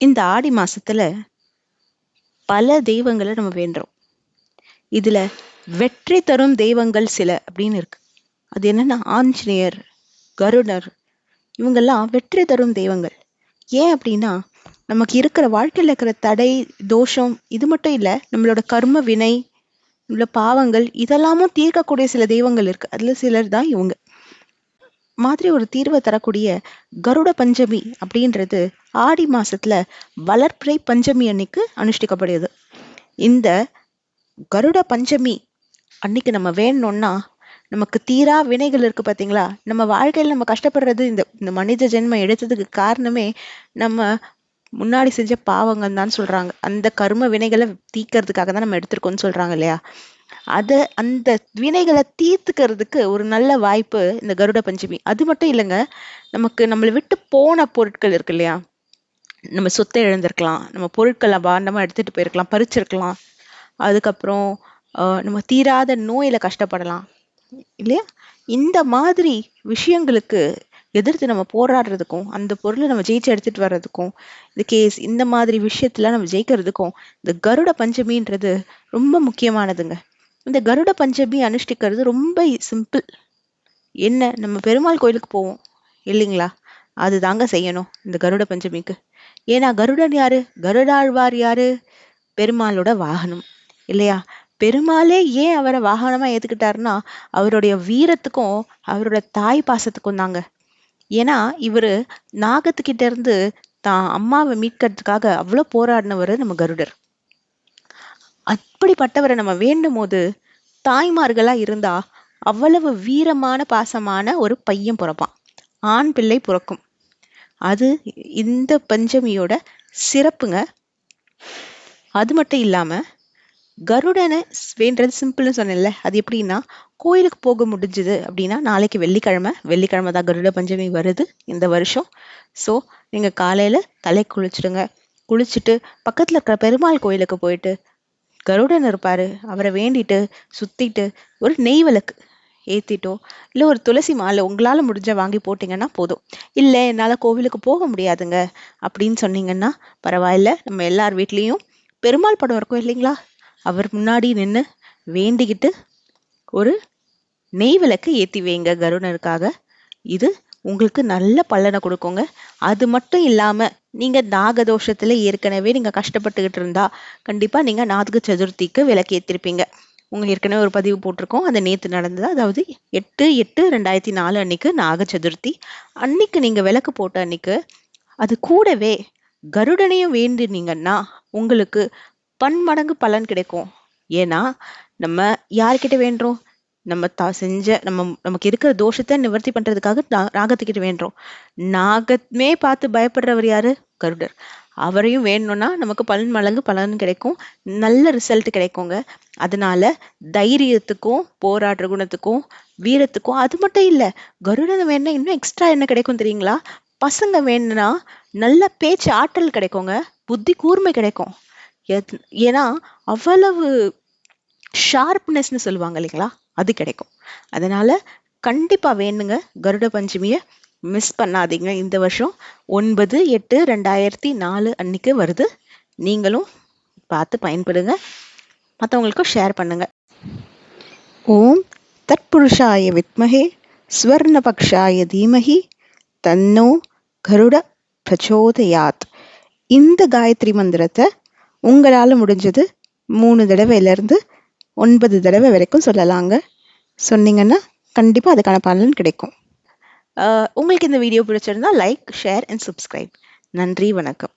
இந்த ஆடி மாசத்துல பல தெய்வங்களை நம்ம வேண்டுறோம். இதுல வெற்றி தரும் தெய்வங்கள் சில அப்படின்னு இருக்கு. அது என்னன்னா ஆஞ்சநேயர், கருடர் இவங்கெல்லாம் வெற்றி தரும் தெய்வங்கள். ஏன் அப்படின்னா நமக்கு இருக்கிற வாழ்க்கையில் இருக்கிற தடை, தோஷம் இது மட்டும் இல்லை நம்மளோட கர்ம வினை, உள்ள பாவங்கள் இதெல்லாமும் தீர்க்கக்கூடிய சில தெய்வங்கள் இருக்கு. அதுல சிலர் தான் இவங்க. மாதிரி ஒரு தீர்வை தரக்கூடிய கருட பஞ்சமி அப்படின்றது ஆடி மாசத்துல வளர்ப்பிறை பஞ்சமி அன்னைக்கு அனுஷ்டிக்கப்படுது. இந்த கருட பஞ்சமி அன்னைக்கு நம்ம வேணும்னா நமக்கு தீரா வினைகள் இருக்கு பாத்தீங்களா? நம்ம வாழ்க்கையில நம்ம கஷ்டப்படுறது இந்த இந்த மனித ஜென்மம் எடுத்ததுக்கு காரணமே நம்ம முன்னாடி செஞ்ச பாவங்கள் தான் சொல்றாங்க. அந்த கர்ம வினைகளை தீக்கிறதுக்காக தான் நம்ம எடுத்திருக்கோம்னு சொல்றாங்க இல்லையா? அதை அந்த வினைகளை தீர்த்துக்கிறதுக்கு ஒரு நல்ல வாய்ப்பு இந்த கருட பஞ்சமி. அது மட்டும் இல்லைங்க நமக்கு நம்மளை விட்டு போன பொருட்கள் இருக்கு இல்லையா? நம்ம சொத்தை இழந்திருக்கலாம் நம்ம பொருட்களை பாண்டமா எடுத்துட்டு போயிருக்கலாம் பறிச்சிருக்கலாம். அதுக்கப்புறம் நம்ம தீராத நோயில கஷ்டப்படலாம். இல்லையா? இந்த மாதிரி விஷயங்களுக்கு எதிர்த்து நம்ம போராடுறதுக்கும் அந்த பொருளை நம்ம ஜெயிச்சு எடுத்துட்டு வர்றதுக்கும் இந்த கேஸ் இந்த மாதிரி விஷயத்துல நம்ம ஜெயிக்கிறதுக்கும் இந்த கருட பஞ்சமின்றது ரொம்ப முக்கியமானதுங்க. இந்த கருட பஞ்சமி அனுஷ்டிக்கிறது ரொம்ப சிம்பிள் என்ன? நம்ம பெருமாள் கோயிலுக்கு போவோம் இல்லைங்களா? அது தாங்க செய்யணும் இந்த கருட பஞ்சமிக்கு. ஏன்னா கருடன் யாரு? கருடாழ்வார் யாரு? பெருமாளோட வாகனம் இல்லையா? பெருமாளே ஏன் அவரை வாகனமா ஏத்துக்கிட்டாருன்னா அவருடைய வீரத்துக்கும் அவரோட தாய் பாசத்துக்கும் தாங்க. ஏன்னா இவர் நாகத்துக்கிட்ட இருந்து தான் அம்மாவை மீட்கிறதுக்காக அவ்வளோ போராடினவர் நம்ம கருடர். அப்படிப்பட்டவரை நம்ம வேண்டும் போது தாய்மார்களா இருந்தா அவ்வளவு வீரமான பாசமான ஒரு பையன் பிறப்பான். ஆண் பிள்ளை பிறக்கும். அது இந்த பஞ்சமியோட சிறப்புங்க. அது மட்டும் இல்லாம கருடனை வேண்டது சிம்பிள்னு சொன்னேன்ல அது எப்படின்னா கோயிலுக்கு போக முடிஞ்சுது அப்படின்னா நாளைக்கு வெள்ளிக்கிழமை வெள்ளிக்கிழமை தான் கருட பஞ்சமி வருது இந்த வருஷம். ஸோ நீங்கள் காலையில் தலை குளிச்சுடுங்க. குளிச்சுட்டு பக்கத்தில் இருக்கிற பெருமாள் கோயிலுக்கு போயிட்டு கருடன் இருப்பாரு. அவரை வேண்டிட்டு சுத்திட்டு ஒரு நெய் விளக்கு ஏத்திட்டோ இல்ல ஒரு துளசி மாலை உங்களால முடிஞ்ச வாங்கி போட்டீங்கன்னா போதும். இல்ல என்னால கோவிலுக்கு போக முடியாதுங்க அப்படின்னு சொன்னீங்கன்னா பரவாயில்ல. நம்ம எல்லார் வீட்லயும் பெருமாள் படம் இருக்கும் இல்லைங்களா? அவர் முன்னாடி நின்று வேண்டிக்கிட்டு ஒரு நெய் விளக்கு ஏத்தி வைங்க கருணருக்காக இது உங்களுக்கு நல்ல பலனை கொடுக்குங்க. அது மட்டும் இல்லாமல் நீங்கள் நாகதோஷத்தில் ஏற்கனவே நீங்கள் கஷ்டப்பட்டுக்கிட்டு இருந்தா கண்டிப்பாக நீங்கள் நாதக சதுர்த்திக்கு விளக்கு ஏற்றிருப்பீங்க உங்கள் ஏற்கனவே ஒரு பதிவு போட்டிருக்கோம். அது நேற்று நடந்தது. அதாவது எட்டு எட்டு ரெண்டாயிரத்தி நாலு அன்னைக்கு நாக சதுர்த்தி. அன்னைக்கு நீங்கள் விளக்கு போட்ட அன்னைக்கு அது கூடவே கருடனையும் வேண்டினீங்கன்னா உங்களுக்கு பன்மடங்கு பலன் கிடைக்கும். ஏன்னா நம்ம யார்கிட்ட வேண்டுறோம்? நம்ம தா செஞ்ச நம்ம நமக்கு இருக்கிற தோஷத்தை நிவர்த்தி பண்றதுக்காக நா- நாகத்துக்கிட்ட வேண்டுறோம். நாகமே பார்த்து பயப்படுறவர் யாரு? கருடர். அவரையும் வேணும்னா நமக்கு பலன் மடங்கு பலன் கிடைக்கும். நல்ல ரிசல்ட் கிடைக்குங்க. அதனால தைரியத்துக்கும் போராடுற குணத்துக்கும் வீரத்துக்கும் அது மட்டும் இல்லை கருடன் வேணா இன்னும் எக்ஸ்ட்ரா என்ன கிடைக்கும் தெரியுங்களா? பசங்க வேணும்னா நல்ல பேச்சு ஆற்றல் கிடைக்குங்க. புத்தி கூர்மை கிடைக்கும். ஏன்னா அவ்வளவு ஷார்ப்னஸ்னு சொல்லுவாங்க இல்லைங்களா? அது கிடைக்கும். அதனால கண்டிப்பா வேணுங்க. கருட பஞ்சமியை மிஸ் பண்ணாதீங்க. இந்த வருஷம் ஒன்பது எட்டு ரெண்டாயிரத்தி நாலு அன்னைக்கு வருது. நீங்களும் பார்த்து பயன்படுங்க. மற்றவங்களுக்கும் ஷேர் பண்ணுங்க. ஓம் தத்புருஷாய வித்மஹே ஸ்வர்ணபக்ஷாய தீமகி தன்னோ கருட பிரச்சோதயாத். இந்த காயத்ரி மந்திரத்தை உங்களால் முடிஞ்சது மூணு தடவையிலேருந்து ஒன்பது தடவை வரைக்கும் சொல்லலாங்க. சொன்னீங்கன்னா கண்டிப்பாக அதுக்கான பலன் கிடைக்கும். உங்களுக்கு இந்த வீடியோ பிடிச்சிருந்தா லைக் ஷேர் அண்ட் சப்ஸ்கிரைப் நன்றி வணக்கம்.